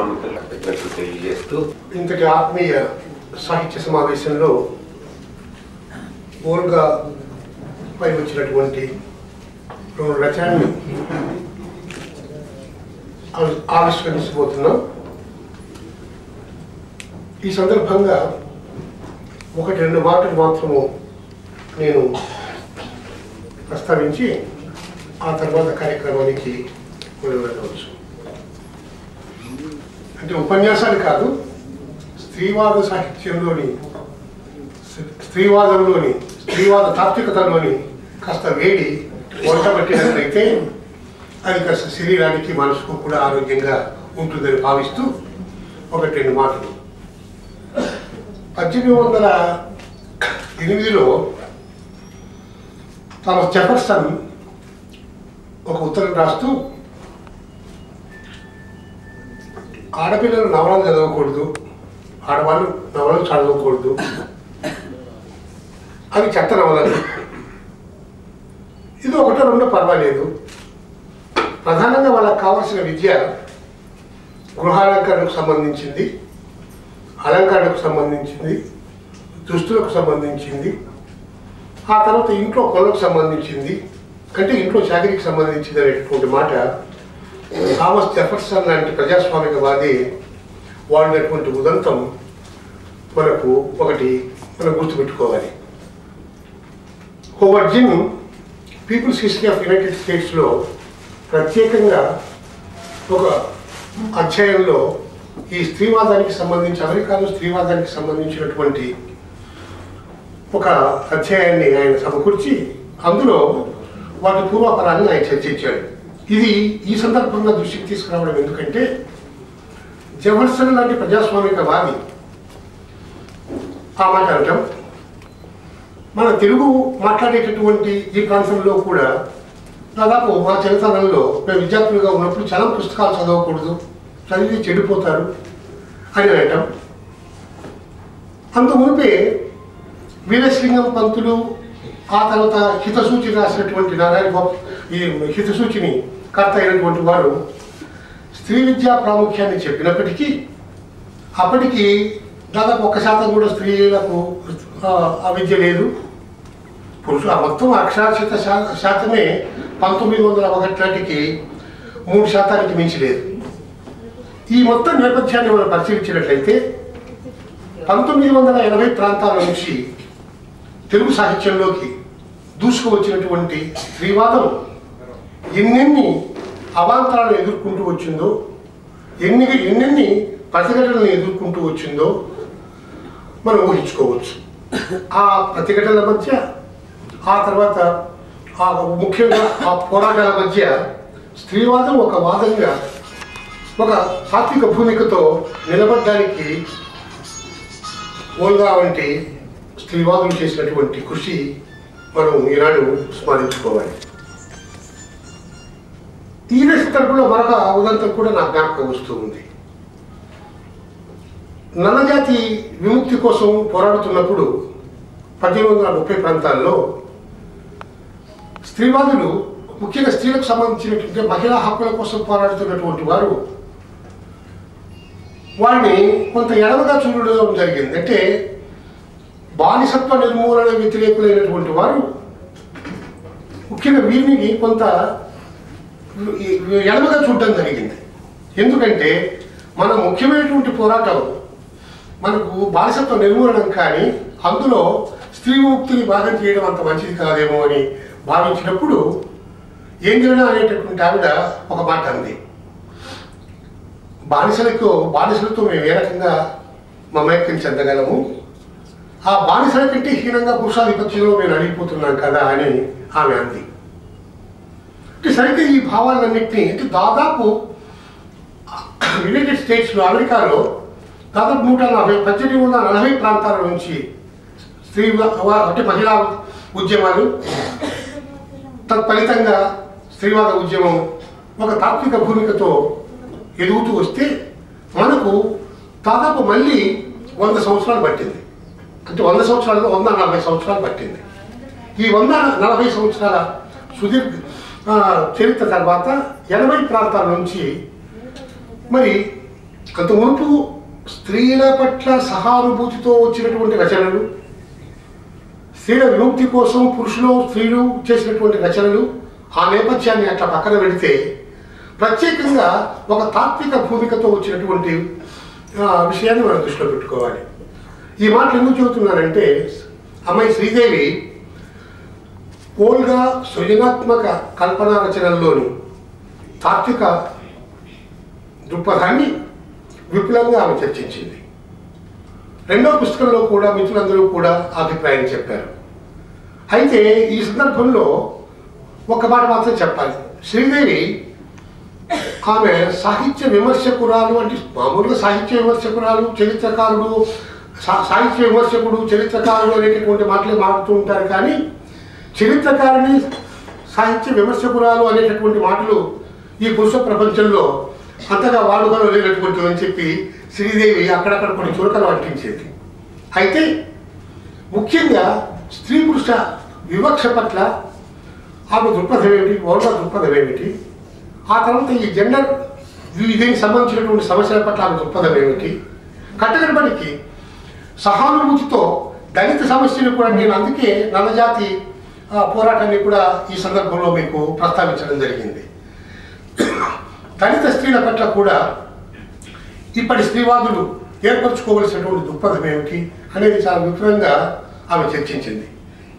పెట్టినట్లు తెలియజేస్తూ ఇంతటి ఆత్మీయ సాహిత్య సమావేశంలో ఓల్గా పై వచ్చినటువంటి రెండు రచనల్ని ఆవిష్కరించబోతున్నాం. ఈ సందర్భంగా ఒకటి రెండు మాటలు మాత్రము నేను ప్రస్తావించి ఆ తర్వాత కార్యక్రమానికి మొదలు అంటే ఉపన్యాసాలు కాదు స్త్రీవాద సాహిత్యంలోని స్త్రీవాదంలోని స్త్రీవాద తాత్వికతలోని కాస్త వేడి వంట పట్టినట్లయితే అది కాస్త శరీరానికి మనసుకు కూడా ఆరోగ్యంగా ఉంటుందని భావిస్తూ ఒకటి రెండు మాటలు. పద్దెనిమిది వందల ఎనిమిదిలో తమ జెఫర్సన్ ఒక ఉత్తరం రాస్తూ ఆడపిల్లలు నవలలు చదవకూడదు. ఆడవాళ్ళు నవలలు చదవకూడదు. అవి చెత్త నవలలు. ఇది ఒకటో రెండో పర్వాలేదు. ప్రధానంగా వాళ్ళకి కావాల్సిన విద్య గృహాలంకరణకు సంబంధించింది అలంకరణకు సంబంధించింది దుస్తులకు సంబంధించింది ఆ తర్వాత ఇంట్లో పనులకు సంబంధించింది అంటే ఇంట్లో చాకరీకి సంబంధించింది అనేటటువంటి మాట థామస్ జెఫర్సన్ లాంటి ప్రజాస్వామికవాది వాడినటువంటి ఉదంతం మనకు ఒకటి మనం గుర్తుపెట్టుకోవాలి. Howard Zinn people's history of United స్టేట్స్లో ప్రత్యేకంగా ఒక అధ్యాయంలో ఈ స్త్రీవాదానికి సంబంధించి అమెరికాలో స్త్రీవాదానికి సంబంధించినటువంటి ఒక అధ్యాయాన్ని ఆయన సమకూర్చి అందులో వాటి పూర్వాపరాన్ని ఆయన చర్చించాడు. ఇది ఈ సందర్భంగా దృష్టికి తీసుకురావడం ఎందుకంటే జవహర్సన్ లాంటి ప్రజాస్వామికవాది ఆ మాట అనటం మన తెలుగు మాట్లాడేటటువంటి ఈ ప్రాంతంలో కూడా దాదాపు మా చిన్నతనంలో మేము విద్యార్థులుగా ఉన్నప్పుడు చాలా పుస్తకాలు చదవకూడదు చదివి చెడిపోతారు అని అనటం. అంత మునిపే పంతులు ఆ తర్వాత హితసూచి రాసినటువంటి నారాయణ గోప ఈ హితసూచిని కర్త అయినటువంటి వారు స్త్రీ విద్యా ప్రాముఖ్యాన్ని చెప్పినప్పటికీ అప్పటికి దాదాపు ఒక శాతం కూడా స్త్రీలకు ఆ, విద్య లేదు. పురుషు మొత్తం అక్షరాస్యత శాతమే పంతొమ్మిది వందల ఒకటి నాటికి మూడు శాతానికి మించి లేదు. ఈ మొత్తం నేపథ్యాన్ని మనం పరిశీలించినట్లయితే పంతొమ్మిది వందల ఎనభై ప్రాంతాల నుంచి తెలుగు సాహిత్యంలోకి దూసుకువచ్చినటువంటి స్త్రీవాదం ఎన్నెన్ని అవాంతరాలు ఎదుర్కొంటూ వచ్చిందో ఎన్ని ఎన్నెన్ని ప్రతిఘటనలు ఎదుర్కొంటూ వచ్చిందో మనం ఊహించుకోవచ్చు. ఆ ప్రతిఘటనల మధ్య ఆ తర్వాత ఆ ముఖ్యంగా ఆ పోరాటాల మధ్య స్త్రీవాదం ఒక వాదంగా ఒక తాత్విక భూమికతో నిలబడడానికి ఓల్గా వంటి స్త్రీవాదులు చేసినటువంటి కృషి మనం ఈనాడు స్మరించుకోవాలి. ఈ తరపులో మరొక ఉదంతం కూడా నా జ్ఞాపకం వస్తూ ఉంది. నల్లజాతి విముక్తి కోసం పోరాడుతున్నప్పుడు పద్దెనిమిది వందల ముప్పై ప్రాంతాల్లో స్త్రీవాదులు ముఖ్యంగా స్త్రీలకు సంబంధించినటువంటి మహిళా హక్కుల కోసం పోరాడుతున్నటువంటి వారు వారిని కొంత ఎడమగా చూడడం జరిగింది. అంటే బానిసత్వ నిర్మూలన వ్యతిరేకులైనటువంటి వారు ముఖ్యంగా వీరిని కొంత ఎడమగా చూడటం జరిగింది. ఎందుకంటే మన ముఖ్యమైనటువంటి పోరాటం మనకు బానిసత్వ నిర్మూలనం కానీ అందులో స్త్రీ ముక్తిని భాగం చేయడం అంత మంచిది కాదేమో అని భావించినప్పుడు ఏం చేయడం అనేటటువంటి ఆవిడ ఒక మాట అంది. బానిసలకు బానిసలతో మేము ఏ రకంగా మమేకం చెందగలము? ఆ బానిసల కంటే హీనంగా పురుషాధిపత్యంలో మేము అడిగిపోతున్నాం కదా అని ఆమె అంది. సరిగ్గా ఈ భావాలన్నింటినీ అంటే దాదాపు యునైటెడ్ స్టేట్స్లో అమెరికాలో దాదాపు నూట నలభై పద్దెనిమిది వందల నలభై ప్రాంతాల నుంచి స్త్రీ అంటే మహిళా ఉద్యమాలు తత్ఫలితంగా స్త్రీవాద ఉద్యమం ఒక తాత్విక భూమికతో ఎదుగుతూ వస్తే మనకు దాదాపు మళ్ళీ వంద సంవత్సరాలు పట్టింది. అంటే వంద సంవత్సరాలు వంద నలభై సంవత్సరాలు పట్టింది. ఈ వంద నలభై సంవత్సరాల సుదీర్ఘ చరిత్ర తర్వాత ఎనభై ప్రాంతాల నుంచి మరి అంత మునుపు స్త్రీల పట్ల సహానుభూతితో వచ్చినటువంటి రచనలు స్త్రీల విముక్తి కోసం పురుషులు స్త్రీలు చేసినటువంటి రచనలు ఆ నేపథ్యాన్ని అట్లా పక్కన పెడితే ప్రత్యేకంగా ఒక తాత్విక భూమికతో వచ్చినటువంటి విషయాన్ని మనం దృష్టిలో పెట్టుకోవాలి. ఈ మాటలు ఎందుకు చెబుతున్నానంటే అమ్మాయి శ్రీదేవి పోల్గా సృజనాత్మక కల్పనా రచనల్లోని తాత్విక దృక్పథాన్ని విపులంగా ఆమె చర్చించింది. రెండో పుస్తకంలో కూడా మిత్రులందరూ కూడా అభిప్రాయం చెప్పారు. అయితే ఈ సందర్భంలో ఒక మాట మాత్రం చెప్పాలి. శ్రీదేవి ఆమె సాహిత్య విమర్శకురాలు అంటే మామూలుగా సాహిత్య విమర్శకురాలు చరిత్రకారుడు సా- సాహిత్య విమర్శకుడు చరిత్రకారుడు అనేటటువంటి మాటలు మాట్లాడుతూ ఉంటారు కానీ చరిత్రకారిణి సాహిత్య విమర్శకురాలు అనేటటువంటి మాటలు ఈ పురుష ప్రపంచంలో అంతగా వాడుకలో లేనటువంటి అని చెప్పి శ్రీదేవి అక్కడక్కడ కొన్ని చురకలు అట్టించేది అయితే ముఖ్యంగా స్త్రీ పురుష వివక్ష పట్ల ఆమె దృక్పథం ఏమిటి ఓర్వ దృక్పథం ఏమిటి ఆ తర్వాత ఈ జెండర్ దీనికి సంబంధించినటువంటి సమస్యల పట్ల ఆమె దృక్పథం ఏమిటి కట్టగడపడికి సహానుభూతితో దళిత సమస్యలు కూడా నేను అందుకే నల్లజాతి పోరాటాన్ని కూడా ఈ సందర్భంలో మీకు ప్రస్తావించడం జరిగింది. దళిత స్త్రీల పట్ల కూడా ఇప్పటి స్త్రీవాదులు ఏర్పరచుకోవలసినటువంటి దృక్పథం ఏమిటి అనేది చాలా విపులంగా ఆమె చర్చించింది.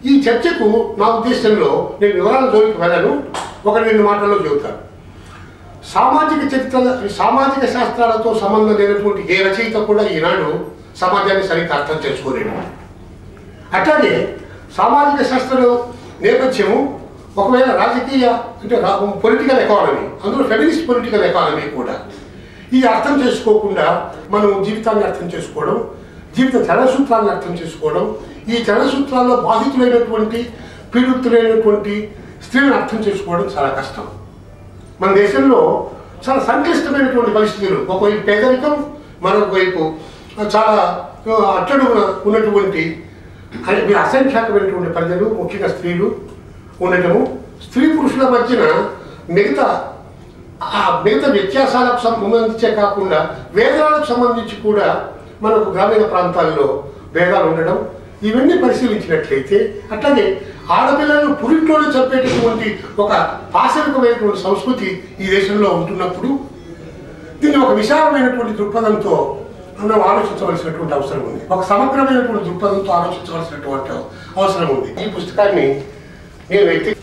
ఈ చర్చకు నా ఉద్దేశంలో నేను వివరాల జోలికి వెళ్ళను ఒక రెండు మాటల్లో చెబుతాను. సామాజిక చరిత్ర సామాజిక శాస్త్రాలతో సంబంధం లేనటువంటి ఏ రచయిత కూడా ఈనాడు సమాజాన్ని సరిగ్గా అర్థం చేసుకోలేము అట్లాగే సామాజిక శాస్త్రంలో నేపథ్యము ఒకవేళ రాజకీయ అంటే పొలిటికల్ ఎకానమీ అందులో ఫెమినిస్ట్ పొలిటికల్ ఎకానమీ కూడా ఈ అర్థం చేసుకోకుండా మనం జీవితాన్ని అర్థం చేసుకోవడం జీవిత జలసూత్రాన్ని అర్థం చేసుకోవడం ఈ జలసూత్రాల్లో బాధితులైనటువంటి పీడితులైనటువంటి స్త్రీలను అర్థం చేసుకోవడం చాలా కష్టం. మన దేశంలో చాలా సంక్లిష్టమైనటువంటి పరిస్థితులు. ఒకవైపు పేదరికం మరొక వైపు చాలా అట్టడుగున ఉన్నటువంటి మీ అసంఖ్యాకమైనటువంటి ప్రజలు ముఖ్యంగా స్త్రీలు ఉండటము స్త్రీ పురుషుల మధ్యన మిగతా ఆ మిగతా వ్యత్యాసాలకు సంబంధించే కాకుండా వేదాలకు సంబంధించి కూడా మనకు గ్రామీణ ప్రాంతాల్లో భేదాలు ఉండడం ఇవన్నీ పరిశీలించినట్లయితే అట్లాగే ఆడపిల్లలను పురిట్లోనే చంపేటటువంటి ఒక పాశవికమైనటువంటి సంస్కృతి ఈ దేశంలో ఉంటున్నప్పుడు దీన్ని ఒక విశాలమైనటువంటి దృక్పథంతో మనం ఆలోచించవలసినటువంటి అవసరం ఉంది. ఒక సమగ్రమైనటువంటి దృక్పథంతో ఆలోచించవలసినటువంటి అవసరం ఉంది. ఈ పుస్తకాన్ని నేను వ్యక్తి